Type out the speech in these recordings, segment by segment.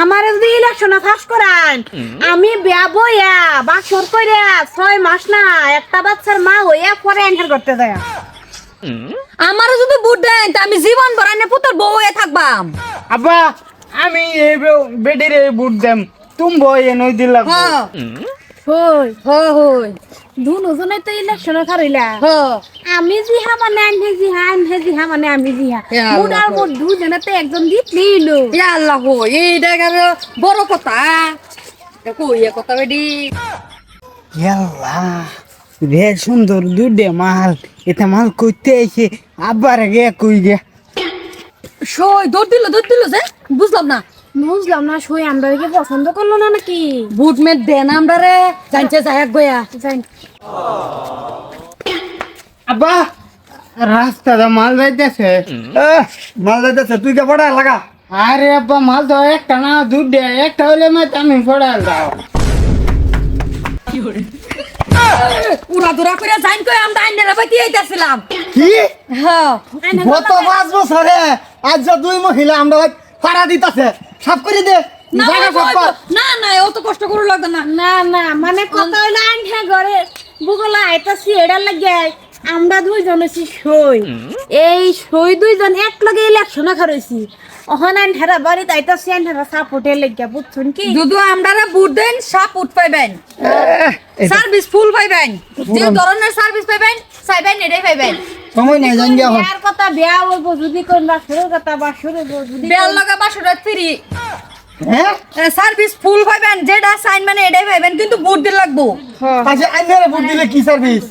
আমার যদি ইলেকশনে ফাঁস করান আমি বিয়া বইয়া বাসর করে ছয় মাস না একটা বাচ্চার মা হইয়া পরে এন্টার করতে যায় আমার যদি বুট দেন তা আমি জীবন ভরানে পুত্র বউ হয়ে থাকবাম। আব্বা আমি এই বেডিরে বুট দেম। তুমি বই নই দিলা হ হই। হ হই দুজনে তো ইলেকশনে খারিলা হ। আমি জিহা মানে আনহে জিহা আনহে জিহা মানে আমি জিহা। হে আল্লাহ। মুড মোট দুজনে তো একজন জিতলিল ইয়া আল্লাহ হো এইটা বড় কথা। দেখো ইয়ে কথা বেডি ইয়াল্লা রে সুন্দর দুডে মাল এটা মাল কইতে আইছে আব্বার গে কই গে। সই দৌড় দিল দৌড় দিল যে বুঝলাম না। বুঝলাম না সই আমাদেরকে পছন্দ করল না নাকি? বুট মে দেন আমরা রে জানছে যাই গয়া জান। আব্বা রাস্তাটা মাল যাইতেছে। মাল যাইতেছে তুই কে পড়া লাগা। আরে আব্বা মাল তো একটা না দুডে একটা হলে মে আমি পড়াল দাও উড়া দুরা করে জাইন কই আমরা আইনের বাইতে আইতাছিলাম। কি? হ্যাঁ। গত পাঁচ বছরে আজ যা দুই মহিলা আমরা পাড়া দিতাছে। সাফ করে দে। না। না না অত কষ্ট করে লাগবে না। না না মানে কত হইল আনহে ঘরে। বুগলা আইতাছি এডার লাগে। আমরা দুইজন আছি সই। এই সই দুইজন এক লগে ইলেকশনে খারইছি অহন আন হেরা বাড়িতে আইতাছি আন হেরা সাপোর্টে লাগিয়া বুঝছুন কি? যদি আমরা বুট দেন সাপ উঠ পাইবেন সার্ভিস ফুল পাইবেন। যে ধরনের সার্ভিস পাইবেন চাইবেন এটাই পাইবেন। সময় নাই জান গিয়া বিয়ার কথা বিয়া হইব যদি কোন বাসরের কথা বাসর যদি বেল লগা বাসুরাত ফ্রি। হ্যাঁ সার্ভিস ফুল পাইবেন যেটা সাইন মানে এটাই পাইবেন কিন্তু বুট দিন লাগবো। আচ্ছা আইনারে ভোট দিলে কি সার্ভিস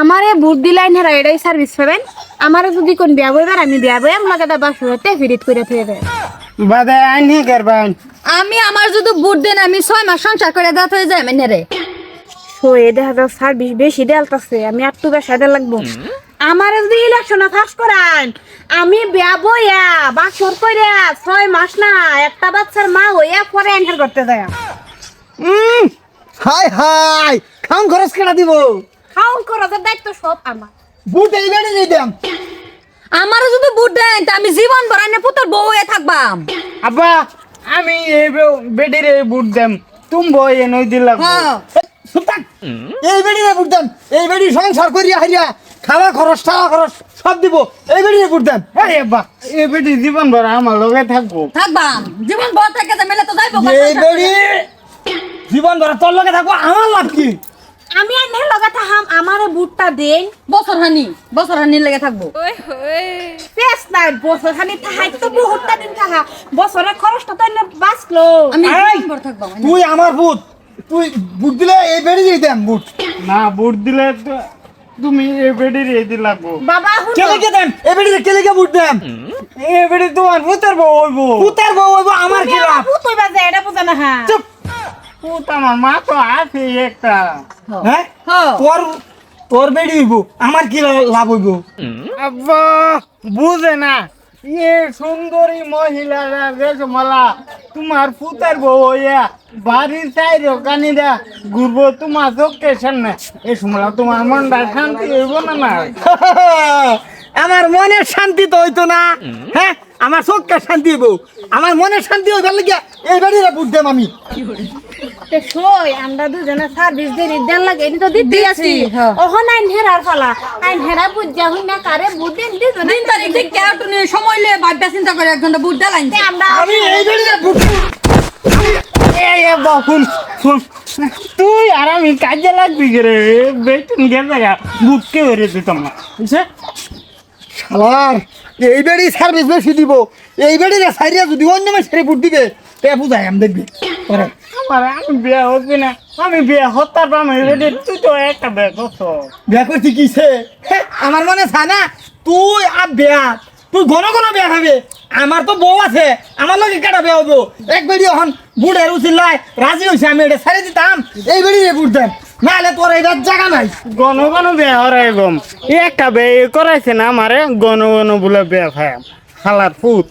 আমারে বুট দিলাই হেরা এটাই সার্ভিস পাবেন আমারে যদি কোন বিয়া বইবার আমি বিয়া বই am লাগে দা বাসরতে ফিরিত করে দেয় বাদে আইনি করবেন। আমি আমার যদি বুট দেন আমি ছয় মাস সংসার করে দাঁত হয়ে যায় মানে রে সয়ে দেখা যাও সার্ভিস বেশি দেলতাছে আমি আর তো বেশা দেল লাগবো। আমার যদি ইলেকশনে ফাঁস করান আমি বিয়া বইয়া বাসর করে ছয় মাস না একটা বাচ্চার মা হইয়া পরে এন্টার করতে যায় হাই হাই খাম খরচ কেনা দিব? খাউন খরচের দায়িত্ব সব আমার। বুট এই বেড়ে দিয়ে দাম। আমার যদি বুট দেন তা আমি জীবন ভরানে পুত্র বউ হয়ে থাকবাম। আব্বা আমি এই বেডিরে বুট দেম। তুমি বই নই দিলা হ্যাঁ। সুলতান এই বেড়ি রে ভোট দেন। এই বেড়ি সংসার করিয়া হারিয়া খাওয়া খরচ টাকা খরচ সব দিব। এই বেড়ি রে ভোট দেন। আরে আব্বা এই বেডি জীবন ভর আমার লগে থাকব। থাকবাম জীবন ভর থাকে যে মেলে তো যাইবো এই বেড়ি জীবন ধরা তোর লগে থাকব আমার লাভ কি? আমি আর নেই লগাতে হাম আমারে বুটটা দেন বছর হানি বছর হানি লেগে থাকব পেস নাই বছর খানি তাহাই তো বহুতটা দিন থাকা বছরের খরচটা তো এনে বাঁচলো। আমি! জীবন ভর তুই আমার ভূত তুই বুট দিলে এই বেড়ি দিয়ে দেন বুট। না বুট দিলে তো তুমি বাবা কে কে বুট দেন? পুতের বউ হইব। পুতার বউ হইবো আমার কি লাভ? হইবা যে এটা বুঝা না হ্যাঁ। চুপ। পুত আমার মা তো আছে একটা। হ্যাঁ? তোর তোর বেড়ি হইব আমার কি লাভ হইবো? আব্বা বুঝে না। এ সুন্দরী মহিলারা দেখো মালা। তোমার পুতের বউ হইয়া বাড়ির চাইরো কানিরা ঘুরবো তোমার চোখের সামনে। এই সময় তোমার মনটা শান্তি হইব না না? আমার মনের শান্তি তো হইতো না। হ্যাঁ আমার চোখকে শান্তি হইব। আমার মনের শান্তি হইবার লাগিয়া এই বেড়িরে বুট দেম আমি। তে সই আমরা দুজনে সার্ভিস দেন লাগে এনি তো দিতে আছি। ওহন আইন হেরার ফলা। আইন হেরা বুঝা হই না কারে দেন দিন তারিখ ঠিক কেউ নিয়ে সময় লিয়ে চিন্তা করে এক ঘণ্টা বুট দেলাইন আমরা আমি এই বেড়িরে এই এ বাবা, শুন শুন। তুই আর আমি কাজে লাগবি রে বেতন গেছে বুককে হয়ে দিতাম না বুঝছে শালার এই বেড়ি সার্ভিস বেশি দিব। এই বেড়িরে সাইরিয়া যদি অন্য মাসে বুট দিবে তে বুঝাই আমি দেখবি। পরে আমার আমি বিয়ে হচ্ছি না আমি বিয়ে হত্যার পাম তুই তো একটা বিয়ে করছ। বিয়া করছি কিসে? হে, আমার মনে চায় না তুই আর বিয়া তুই ঘন ঘন বিয়া হবে আমার তো বউ আছে আমার লগে কেটা বিয়া হব? এক বেড়ি এখন বুড়ের উচিল্লাই রাজি হয়েছে আমি এটা ছেড়ে দিতাম এই বেড়ি বুট দেন। নাহলে তোর এটার জায়গা নাই। গণ গণ বিয়ে হরাই গম একটা বিয়ে করাইছে না আমারে গণ গণ বলে বিয়ে খায়। খালার ফুট